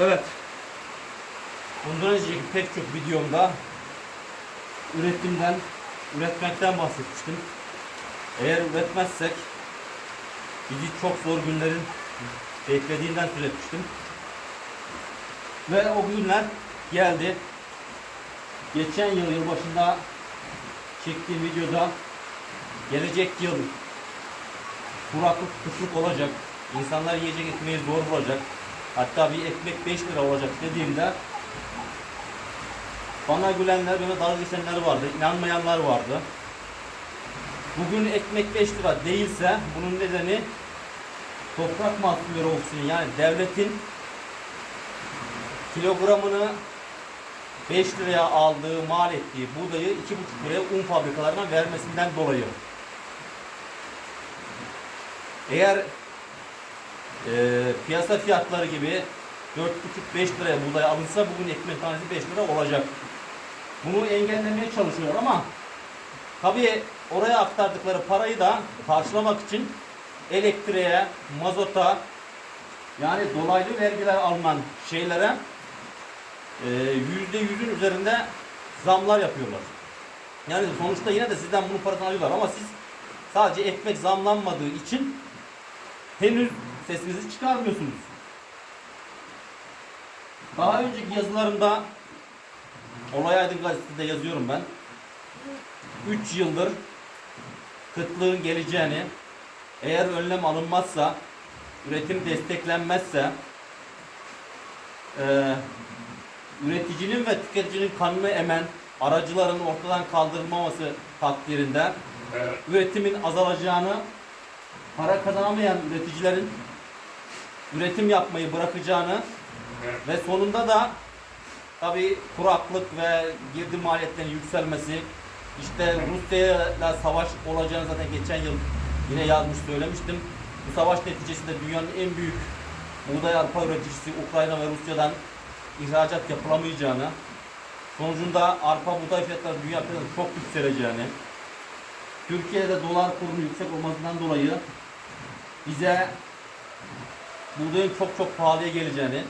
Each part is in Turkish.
Evet. Bundan önceki pek çok videomda üretimden, üretmekten bahsetmiştim. Eğer üretmezsek bizi çok zor günlerin beklediğinden söz etmiştim. Ve o günler geldi. Geçen yıl yılbaşında çektiğim videoda gelecek yıl kuraklık, kıtlık olacak. İnsanlar yiyecek ekmeği zor bulacak. Hatta bir ekmek 5 lira olacak dediğimde bana gülenler, bana dalga geçenler vardı, inanmayanlar vardı. Bugün ekmek 5 lira değilse bunun nedeni toprak mahsulleri olsun yani devletin kilogramını 5 liraya aldığı, mal ettiği buğdayı 2,5 liraya un fabrikalarına vermesinden dolayı. Eğer e, piyasa fiyatları gibi 4,5-5 liraya buğday alınsa bugün ekmek tanesi 5 lira olacak. Bunu engellemeye çalışıyorlar ama tabii oraya aktardıkları parayı da karşılamak için elektriğe, mazota yani dolaylı vergiler alınan şeylere e, yüzde yüzün üzerinde zamlar yapıyorlar. Yani sonuçta yine de sizden bunun parasını alıyorlar ama siz sadece ekmek zamlanmadığı için henüz sesinizi çıkarmıyorsunuz. Daha önceki yazılarımda Olay Aydın Gazetesi'nde yazıyorum ben. 3 yıldır kıtlığın geleceğini, eğer önlem alınmazsa, üretim desteklenmezse, eee, üreticinin ve tüketicinin kanını emen aracıların ortadan kaldırılmaması takdirinde üretimin azalacağını, para kazanamayan üreticilerin üretim yapmayı bırakacağını ve sonunda da tabi kuraklık ve girdi maliyetlerinin yükselmesi, işte Rusya'yla savaş olacağını zaten geçen yıl yine yazmış söylemiştim. Bu savaş neticesinde dünyanın en büyük buğday arpa üreticisi Ukrayna ve Rusya'dan ihracat yapılamayacağını, sonucunda arpa buğday fiyatları dünya fiyatları çok yükseleceğini, Türkiye'de dolar kurunun yüksek olmasından dolayı bize buğdayın çok çok pahalıya geleceğini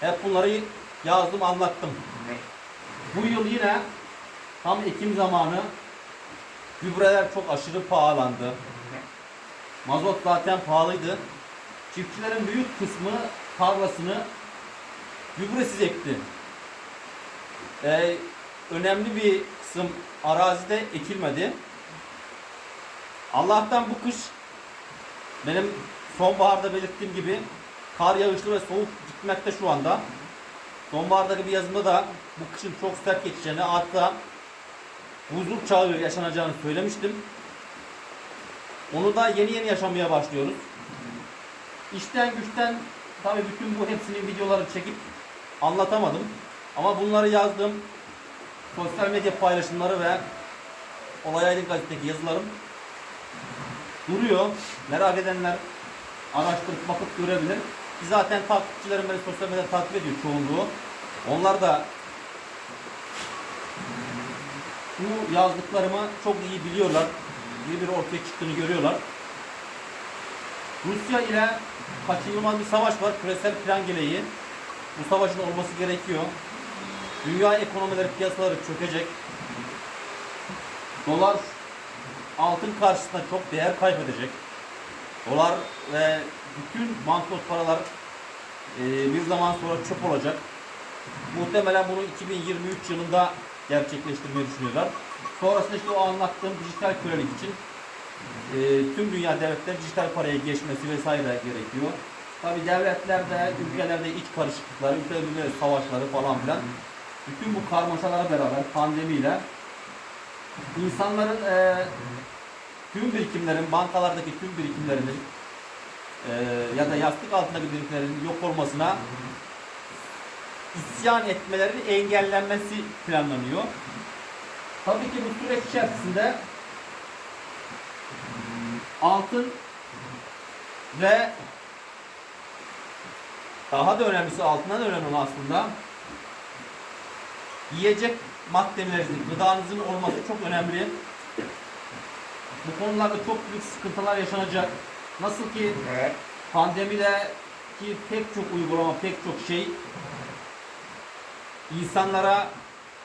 hep bunları yazdım anlattım. Bu yıl yine tam Ekim zamanı gübreler çok aşırı pahalandı. Mazot zaten pahalıydı. Çiftçilerin büyük kısmı tarlasını gübresiz ekti. Ee, önemli bir kısım arazide ekilmedi. Allah'tan bu kış benim sonbaharda belirttiğim gibi kar yağışlı ve soğuk gitmekte şu anda. Sonbahardaki bir yazımda da bu kışın çok sert geçeceğini hatta buzluk çağı yaşanacağını söylemiştim. Onu da yeni yeni yaşamaya başlıyoruz. İşten güçten tabii bütün bu hepsinin videoları çekip anlatamadım. Ama bunları yazdım. Sosyal medya paylaşımları ve Olay Aydın gazetedeki yazılarım duruyor. Merak edenler araştırıp bakıp görebilir. Zaten takipçilerim beni sosyal medyada takip ediyor çoğunluğu. Onlar da bu yazdıklarımı çok iyi biliyorlar. İyi bir ortaya çıktığını görüyorlar. Rusya ile kaçınılmaz bir savaş var. Küresel plan gereği. Bu savaşın olması gerekiyor. Dünya ekonomileri piyasaları çökecek. Dolar altın karşısında çok değer kaybedecek. Dolar ve bütün banknot paralar e, bir zaman sonra çöp olacak. Muhtemelen bunu 2023 yılında gerçekleştirmeyi düşünüyorlar. Sonrasında işte o anlattığım dijital kölelik için e, tüm dünya devletleri dijital paraya geçmesi vesaire gerekiyor. Tabi devletlerde, ülkelerde iç karışıklıklar, ülkelerde savaşları falan filan bütün bu karmaşalara beraber pandemiyle insanların e, tüm birikimlerin, bankalardaki tüm birikimlerinin e, ya da yastık altındaki birikimlerin yok olmasına isyan etmelerinin engellenmesi planlanıyor. Tabii ki bu süreç içerisinde altın ve daha da önemlisi altından da önemli olan aslında yiyecek maddelerinizin, gıdanızın olması çok önemli. Bu konularda çok büyük sıkıntılar yaşanacak. Nasıl ki pandemiyle ki pek çok uygulama, pek çok şey insanlara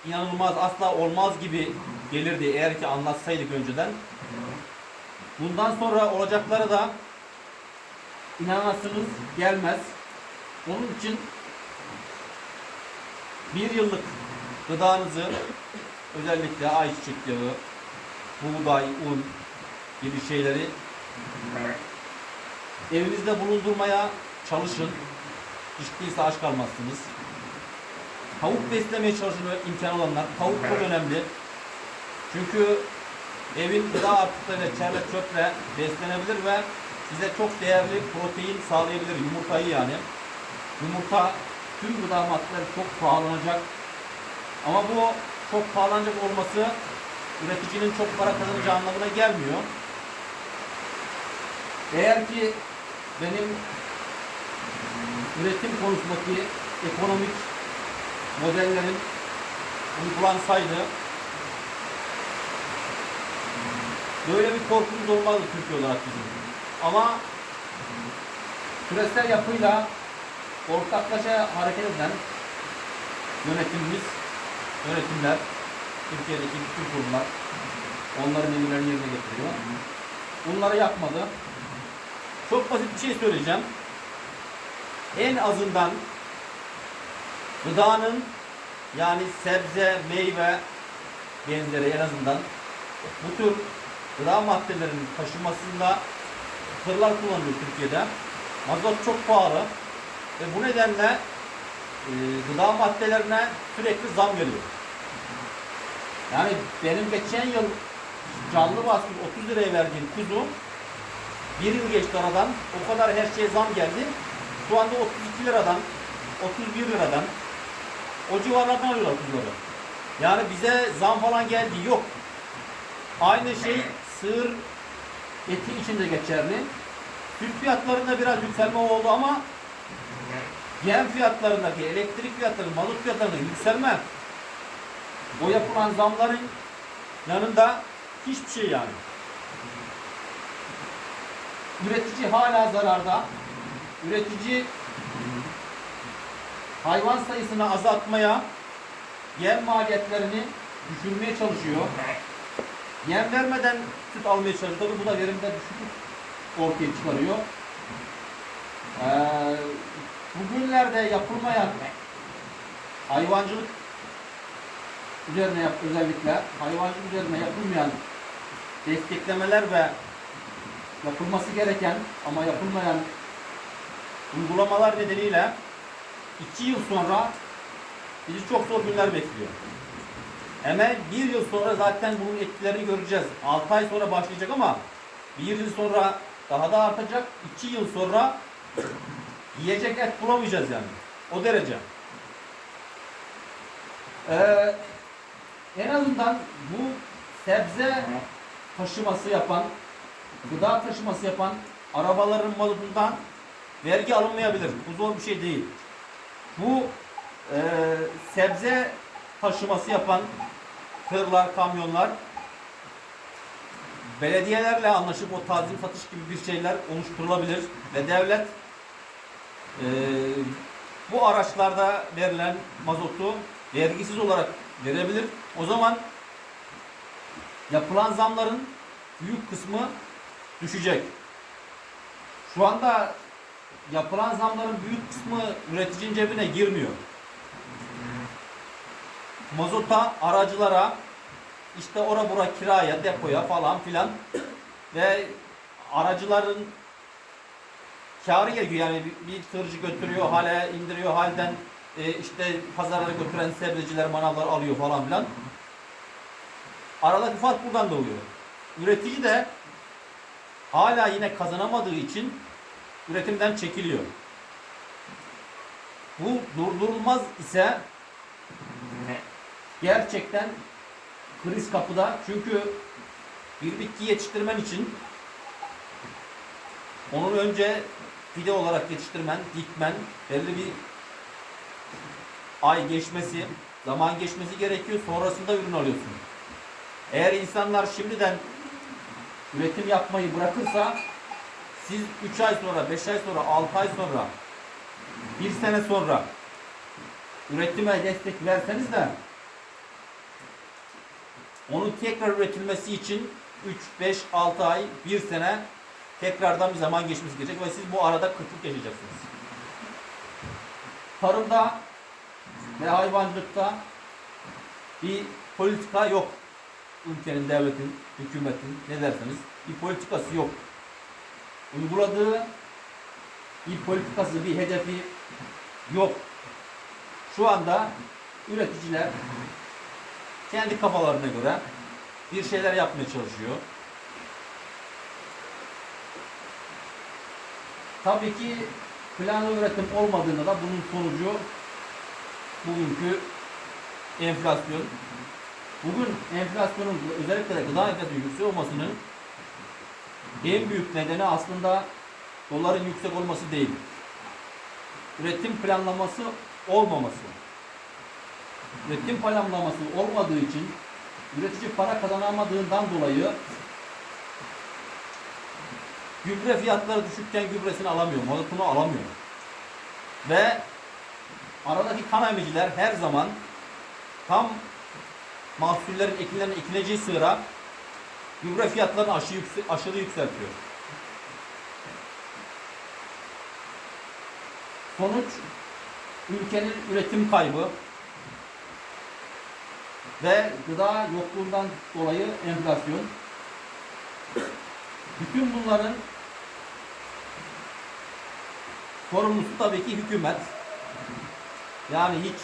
inanılmaz asla olmaz gibi gelirdi eğer ki anlatsaydık önceden. Bundan sonra olacakları da inanasınız gelmez. Onun için bir yıllık gıdanızı özellikle ayçiçek yağı, buğday, un gibi şeyleri evinizde bulundurmaya çalışın. Hiç değilse aç kalmazsınız. Tavuk beslemeye çalışın imkan olanlar. Tavuk çok önemli. Çünkü evin gıda artıklarıyla, çerle çöple beslenebilir ve size çok değerli protein sağlayabilir. Yumurtayı yani. Yumurta tüm gıda maddeleri çok pahalanacak. Ama bu çok pahalanacak olması üreticinin çok para kazanacağı anlamına gelmiyor. Eğer ki benim üretim konusundaki ekonomik modellerin uygulansaydı böyle bir korkumuz olmazdı Türkiye olarak bizim. Ama küresel yapıyla ortaklaşa hareket eden yönetimimiz, yönetimler, Türkiye'deki bütün kurumlar onların emirlerini yerine getiriyor. Bunları yapmadı. Çok basit bir şey söyleyeceğim. En azından gıdanın yani sebze, meyve benzeri en azından bu tür gıda maddelerinin taşımasında tırlar kullanılıyor Türkiye'de. Mazot çok pahalı ve bu nedenle e, gıda maddelerine sürekli zam geliyor. Yani benim geçen yıl canlı baskı 30 liraya verdiğim kuzu bir yıl geçti aradan. O kadar her şeye zam geldi. Şu anda 32 liradan, 31 liradan o civarlardan alıyorlar kuzuları. Yani bize zam falan geldi yok. Aynı şey sığır eti için de geçerli. Süt fiyatlarında biraz yükselme oldu ama yem fiyatlarındaki, elektrik fiyatları, mazot fiyatlarında yükselme o yapılan zamların yanında hiçbir şey yani. Üretici hala zararda. Üretici hayvan sayısını azaltmaya, yem maliyetlerini düşürmeye çalışıyor. Yem vermeden süt almaya çalışıyor. Tabii bu da verimde düşüklük ortaya çıkarıyor. Ee, bugünlerde yapılmayan hayvancılık üzerine yap, özellikle hayvancılık üzerine yapılmayan desteklemeler ve yapılması gereken ama yapılmayan uygulamalar nedeniyle iki yıl sonra bizi çok zor günler bekliyor. Hemen bir yıl sonra zaten bunun etkilerini göreceğiz. 6 ay sonra başlayacak ama bir yıl sonra daha da artacak. 2 yıl sonra yiyecek et bulamayacağız yani. O derece. Ee, en azından bu sebze taşıması yapan, gıda taşıması yapan arabaların mazotundan vergi alınmayabilir. Bu zor bir şey değil. Bu e, sebze taşıması yapan tırlar, kamyonlar belediyelerle anlaşıp o tazim satış gibi bir şeyler oluşturulabilir ve devlet e, bu araçlarda verilen mazotu vergisiz olarak verebilir. O zaman yapılan zamların büyük kısmı düşecek. Şu anda yapılan zamların büyük kısmı üreticinin cebine girmiyor. Mazota, aracılara, işte ora bura kiraya, depoya falan filan ve aracıların karı geliyor. Yani bir, tırcı götürüyor, hale indiriyor, halden e, işte pazarlara götüren sebzeciler, manavlar alıyor falan filan. Aradaki fark buradan doğuyor. Üretici de hala yine kazanamadığı için üretimden çekiliyor. Bu durdurulmaz ise gerçekten kriz kapıda. Çünkü bir bitki yetiştirmen için onun önce fide olarak yetiştirmen, dikmen, belli bir ay geçmesi, zaman geçmesi gerekiyor. Sonrasında ürün alıyorsun. Eğer insanlar şimdiden üretim yapmayı bırakırsa siz 3 ay sonra, 5 ay sonra, 6 ay sonra bir sene sonra üretime destek verseniz de onun tekrar üretilmesi için 3, 5, 6 ay, 1 sene tekrardan bir zaman geçmesi gerekecek ve siz bu arada kıtlık yaşayacaksınız. Tarımda ve hayvancılıkta bir politika yok. Ülkenin, devletin, hükümetin ne derseniz bir politikası yok. Uyguladığı bir politikası, bir hedefi yok. Şu anda üreticiler kendi kafalarına göre bir şeyler yapmaya çalışıyor. Tabii ki planlı üretim olmadığında da bunun sonucu bugünkü enflasyon. Bugün enflasyonun özellikle de gıda enflasyonu yüksek olmasının en büyük nedeni aslında doların yüksek olması değil. Üretim planlaması olmaması. Üretim planlaması olmadığı için üretici para kazanamadığından dolayı gübre fiyatları düşükken gübresini alamıyor, mazotunu alamıyor. Ve aradaki kan emiciler her zaman tam mahsullerin ekinlerin ekileceği sıra gübre fiyatlarını aşırı, yüksek, aşırı yükseltiyor. Sonuç ülkenin üretim kaybı ve gıda yokluğundan dolayı enflasyon. Bütün bunların sorumlusu tabii ki hükümet. Yani hiç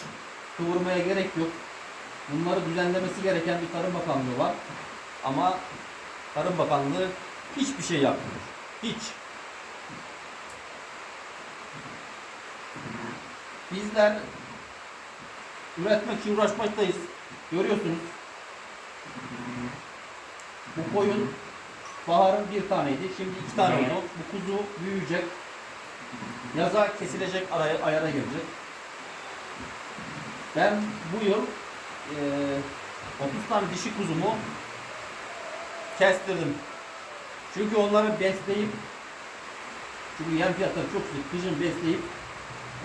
kıvırmaya gerek yok. Bunları düzenlemesi gereken bir Tarım Bakanlığı var. Ama Tarım Bakanlığı hiçbir şey yapmıyor. Hiç. Bizler üretmek için uğraşmaktayız. Görüyorsunuz. Bu koyun baharın bir taneydi. Şimdi iki tane oldu. Bu kuzu büyüyecek. Yaza kesilecek araya, ayara gelecek. Ben bu yıl 30 tane dişi kuzumu kestirdim. Çünkü onları besleyip çünkü yem fiyatları çok yüksek. Kışın besleyip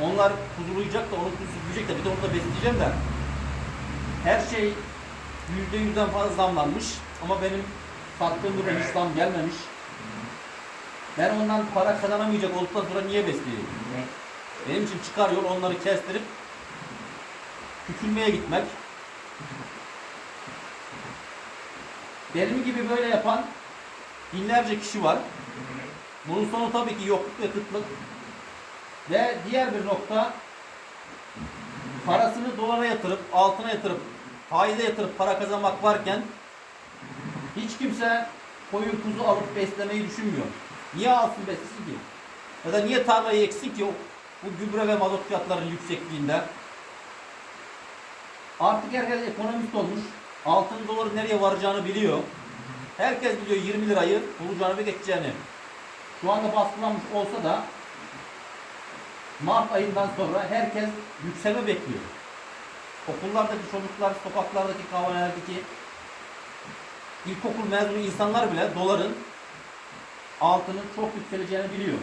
onlar kuzulayacak da onun kuzusu büyüyecek de bir de onu da besleyeceğim de her şey yüzde yüzden fazla zamlanmış ama benim sattığım ürün hiç zam gelmemiş. Ben ondan para kazanamayacak olduktan sonra niye besleyeyim? Benim için çıkar yol onları kestirip küçülmeye gitmek. Benim gibi böyle yapan binlerce kişi var. Bunun sonu tabii ki yokluk ve kıtlık. Ve diğer bir nokta parasını dolara yatırıp, altına yatırıp, faize yatırıp para kazanmak varken hiç kimse koyun kuzu alıp beslemeyi düşünmüyor. Niye alsın beslesin ki? Ya da niye tarlayı eksin ki bu gübre ve mazot fiyatlarının yüksekliğinde? Artık herkes ekonomist olmuş. Altın doları nereye varacağını biliyor. Herkes biliyor 20 lirayı bulacağını ve geçeceğini. Şu anda baskılanmış olsa da Mart ayından sonra herkes yükselme bekliyor. Okullardaki çocuklar, sokaklardaki kahvelerdeki ilkokul mezunu insanlar bile doların altının çok yükseleceğini biliyor.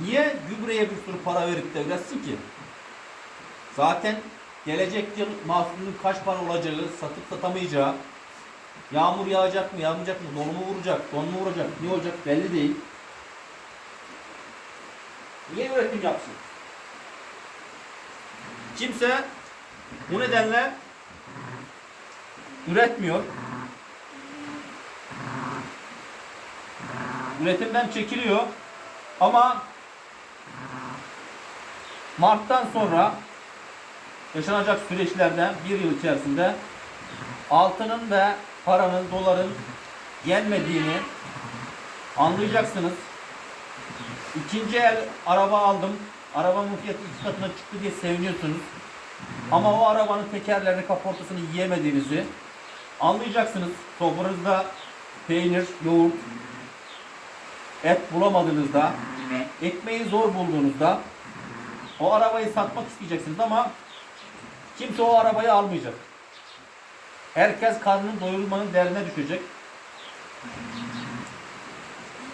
Niye gübreye bir sürü para verip de üretsin ki? Zaten gelecek yıl mahsulün kaç para olacağı, satıp satamayacağı, yağmur yağacak mı, yağmayacak mı, dolu mu vuracak, don mu vuracak, ne olacak belli değil. Niye üretim yapsın? Kimse bu nedenle üretmiyor. Üretimden çekiliyor. Ama Mart'tan sonra yaşanacak süreçlerden bir yıl içerisinde altının ve paranın, doların yenmediğini anlayacaksınız. İkinci el araba aldım. Arabamın fiyatı iki katına çıktı diye seviniyorsunuz. Ama o arabanın tekerlerini, kaportasını yiyemediğinizi anlayacaksınız. Sofranızda peynir, yoğurt, et bulamadığınızda, ekmeği zor bulduğunuzda o arabayı satmak isteyeceksiniz ama kimse o arabayı almayacak. Herkes karnını doyurmanın derdine düşecek.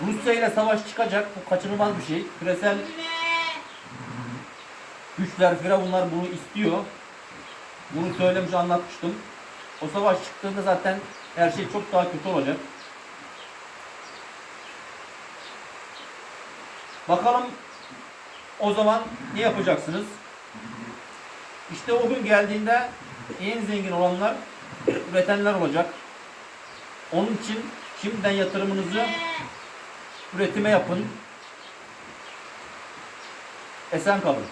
Rusya ile savaş çıkacak. Bu kaçınılmaz bir şey. Küresel güçler, firavunlar bunu istiyor. Bunu söylemiş, anlatmıştım. O savaş çıktığında zaten her şey çok daha kötü olacak. Bakalım o zaman ne yapacaksınız? İşte o gün geldiğinde en zengin olanlar üretenler olacak. Onun için şimdiden yatırımınızı üretime yapın. Esen kalın.